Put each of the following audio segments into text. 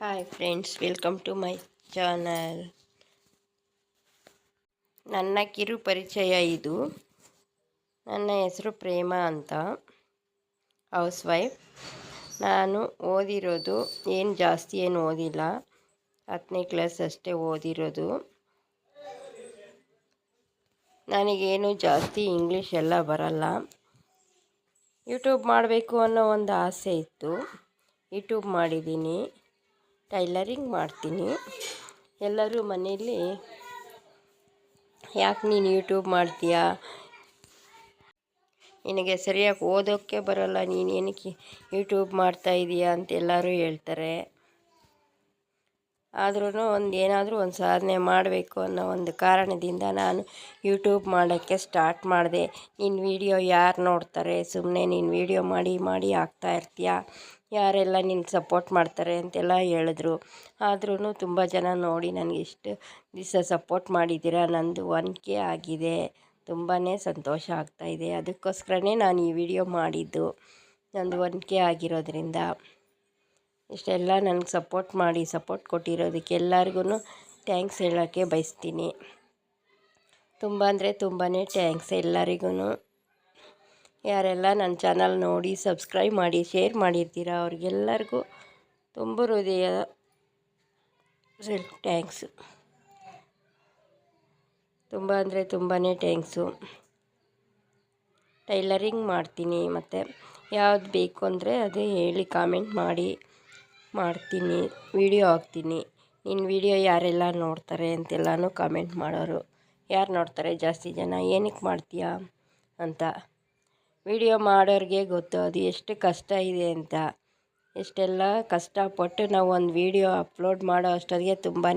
Hi friends welcome to my channel ನನ್ನ ಕಿರು ಪರಿಚಯ ಇದು. ನನ್ನ ಹೆಸರು ಪ್ರೇಮ ಅಂತ. ಹೌಸ್ ವೈಫ್ ನಾನು ಓದಿರೋದು ಏನು ಜಾಸ್ತಿ ಏನು ಓದಿಲ್ಲ. ಹತ್ತನೇ ಕ್ಲಾಸ್ ಅಷ್ಟೇ ಓದಿರೋದು. ನನಗೇನು ಜಾಸ್ತಿ ಇಂಗ್ಲೀಷ್ ಎಲ್ಲ ಬರಲ್ಲ. ಯೂಟ್ಯೂಬ್ ಮಾಡಬೇಕು ಅನ್ನೋ ಒಂದು ಆಸೆ ಇತ್ತು. ಯೂಟ್ಯೂಬ್ ಮಾಡಿದ್ದೀನಿ. ಟೈಲರಿಂಗ್ ಮಾಡ್ತೀನಿ. ಎಲ್ಲರೂ ಮನೆಯಲ್ಲಿ, ಯಾಕೆ ನೀನು ಯೂಟ್ಯೂಬ್ ಮಾಡ್ತೀಯಾ? ನಿನಗೆ ಸರಿಯಾಗಿ ಓದೋಕ್ಕೆ ಬರೋಲ್ಲ, ನೀನು ಏನಕ್ಕೆ ಯೂಟ್ಯೂಬ್ ಮಾಡ್ತಾ ಇದೀಯಾ ಅಂತ ಎಲ್ಲರೂ ಹೇಳ್ತಾರೆ. ಆದ್ರೂ ಒಂದು ಏನಾದರೂ ಒಂದು ಸಾಧನೆ ಮಾಡಬೇಕು ಅನ್ನೋ ಒಂದು ಕಾರಣದಿಂದ ನಾನು ಯೂಟ್ಯೂಬ್ ಮಾಡೋಕ್ಕೆ ಸ್ಟಾರ್ಟ್ ಮಾಡಿದೆ. ನಿನ್ನ ವೀಡಿಯೋ ಯಾರು ನೋಡ್ತಾರೆ? ಸುಮ್ಮನೆ ನೀನು ವೀಡಿಯೋ ಮಾಡಿ ಮಾಡಿ ಹಾಕ್ತಾ ಇರ್ತೀಯ? ಯಾರೆಲ್ಲ ನಿನ್ಗೆ ಸಪೋರ್ಟ್ ಮಾಡ್ತಾರೆ ಅಂತೆಲ್ಲ ಹೇಳಿದ್ರು. ಆದ್ರೂ ತುಂಬ ಜನ ನೋಡಿ ನನಗೆ ಇಷ್ಟು ದಿವಸ ಸಪೋರ್ಟ್ ಮಾಡಿದ್ದೀರಾ? ನಂದು ಒನ್ ಕೆ ಆಗಿದೆ. ತುಂಬಾ ಸಂತೋಷ ಆಗ್ತಾಯಿದೆ ಅದಕ್ಕೋಸ್ಕರನೇ ನಾನು ಈ ವಿಡಿಯೋ ಮಾಡಿದ್ದು. ನಂದು ಒನ್ ಕೆ ಆಗಿರೋದ್ರಿಂದ. ಇಷ್ಟೆಲ್ಲ ನನಗೆ ಸಪೋರ್ಟ್ ಮಾಡಿ, ಸಪೋರ್ಟ್ ಕೊಟ್ಟಿರೋದಕ್ಕೆ ಎಲ್ಲರಿಗೂ ಥ್ಯಾಂಕ್ಸ್ ಹೇಳೋಕ್ಕೆ ಬಯಸ್ತೀನಿ. ತುಂಬ ಅಂದರೆ ತುಂಬಾ ಥ್ಯಾಂಕ್ಸ್ ಎಲ್ಲರಿಗೂ ಯಾರೆಲ್ಲ ನನ್ನ ಚಾನಲ್ ನೋಡಿ ಸಬ್ಸ್ಕ್ರೈಬ್ ಮಾಡಿ, ಶೇರ್ ಮಾಡಿರ್ತೀರ ಅವ್ರಿಗೆಲ್ಲರಿಗೂ ತುಂಬ ಹೃದಯ ಥ್ಯಾಂಕ್ಸು ತುಂಬ ಅಂದರೆ ತುಂಬಾ ಟ್ಯಾಂಕ್ಸು ಟೈಲರಿಂಗ್ ಮಾಡ್ತೀನಿ ಮತ್ತು ಯಾವ್ದು ಬೇಕು ಅಂದರೆ ಅದೇ ಹೇಳಿ ಕಾಮೆಂಟ್ ಮಾಡಿ, ಮಾಡ್ತೀನಿ ವಿಡಿಯೋ ಹಾಕ್ತೀನಿ. ನಿನ್ನ ವಿಡಿಯೋ ಯಾರೆಲ್ಲ ನೋಡ್ತಾರೆ ಅಂತೆಲ್ಲನೂ ಕಾಮೆಂಟ್ ಮಾಡೋರು. ಯಾರು ನೋಡ್ತಾರೆ ಜಾಸ್ತಿ ಜನ? ಏನಕ್ಕೆ ಮಾಡ್ತೀಯಾ ಅಂತ. ವೀಡಿಯೋ ಮಾಡೋರಿಗೆ ಗೊತ್ತು, ಅದು ಎಷ್ಟು ಕಷ್ಟ ಇದೆ ಅಂತ. ಎಷ್ಟೆಲ್ಲ ಕಷ್ಟಪಟ್ಟು ನಾವು ಒಂದು ವೀಡಿಯೋ ಅಪ್ಲೋಡ್ ಮಾಡೋ ಅಷ್ಟೊತ್ತಿಗೆ ತುಂಬಾ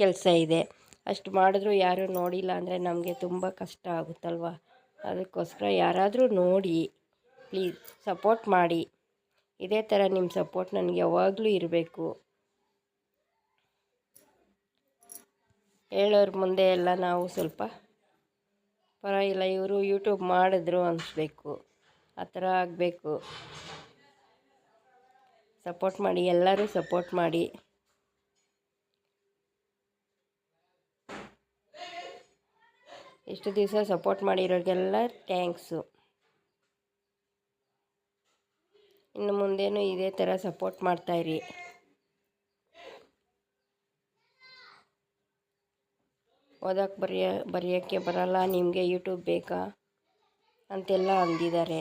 ಕೆಲಸ ಇದೆ. ಅಷ್ಟು ಮಾಡಿದ್ರೂ ಯಾರೂ ನೋಡಿಲ್ಲ ಅಂದರೆ ನಮಗೆ ತುಂಬ ಕಷ್ಟ ಆಗುತ್ತಲ್ವ? ಅದಕ್ಕೋಸ್ಕರ ಯಾರಾದರೂ ನೋಡಿ, ಪ್ಲೀಸ್ ಸಪೋರ್ಟ್ ಮಾಡಿ. ಇದೇ ಥರ ನಿಮ್ಮ ಸಪೋರ್ಟ್ ನನಗೆ ಯಾವಾಗಲೂ ಇರಬೇಕು. ಹೇಳೋರ ಮುಂದೆ ಎಲ್ಲ ನಾವು ಸ್ವಲ್ಪ ಪರವಾಗಿಲ್ಲ ಇವರು ಯೂಟ್ಯೂಬ್ ಮಾಡಿದ್ರು ಅನಿಸ್ಬೇಕು. ಆ ಥರ ಆಗಬೇಕು. ಸಪೋರ್ಟ್ ಮಾಡಿ, ಎಲ್ಲರೂ ಸಪೋರ್ಟ್ ಮಾಡಿ. ಇಷ್ಟು ದಿವಸ ಸಪೋರ್ಟ್ ಮಾಡಿರೋರಿಗೆಲ್ಲ ಥ್ಯಾಂಕ್ಸು ಇನ್ನು ಮುಂದೇನು ಇದೇ ಥರ ಸಪೋರ್ಟ್ ಮಾಡ್ತಾಯಿರಿ ಓದೋಕ್ಕೆ ಬರೆಯ, ಬರೆಯೋಕ್ಕೆ ಬರಲ್ಲ, ನಿಮಗೆ ಯೂಟ್ಯೂಬ್ ಬೇಕಾ? ಅಂತೆಲ್ಲ ಅಂದಿದ್ದಾರೆ.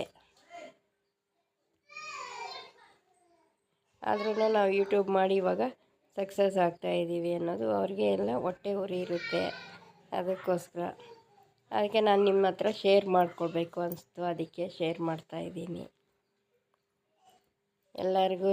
ಆದ್ರೂ ನಾವು ಯೂಟ್ಯೂಬ್ ಮಾಡಿ ಇವಾಗ ಸಕ್ಸಸ್ ಆಗ್ತಾಯಿದ್ದೀವಿ ಅನ್ನೋದು ಅವ್ರಿಗೆ ಎಲ್ಲ ಹೊಟ್ಟೆ ಉರಿ ಇರುತ್ತೆ ಅದಕ್ಕೋಸ್ಕರ. ಅದಕ್ಕೆ ನಾನು ನಿಮ್ಮ ಹತ್ರ ಶೇರ್ ಮಾಡಿಕೊಡ್ಬೇಕು ಅನಿಸ್ತು, ಅದಕ್ಕೆ ಶೇರ್ ಮಾಡ್ತಾಯಿದ್ದೀನಿ ಎಲ್ಲರಿಗೂ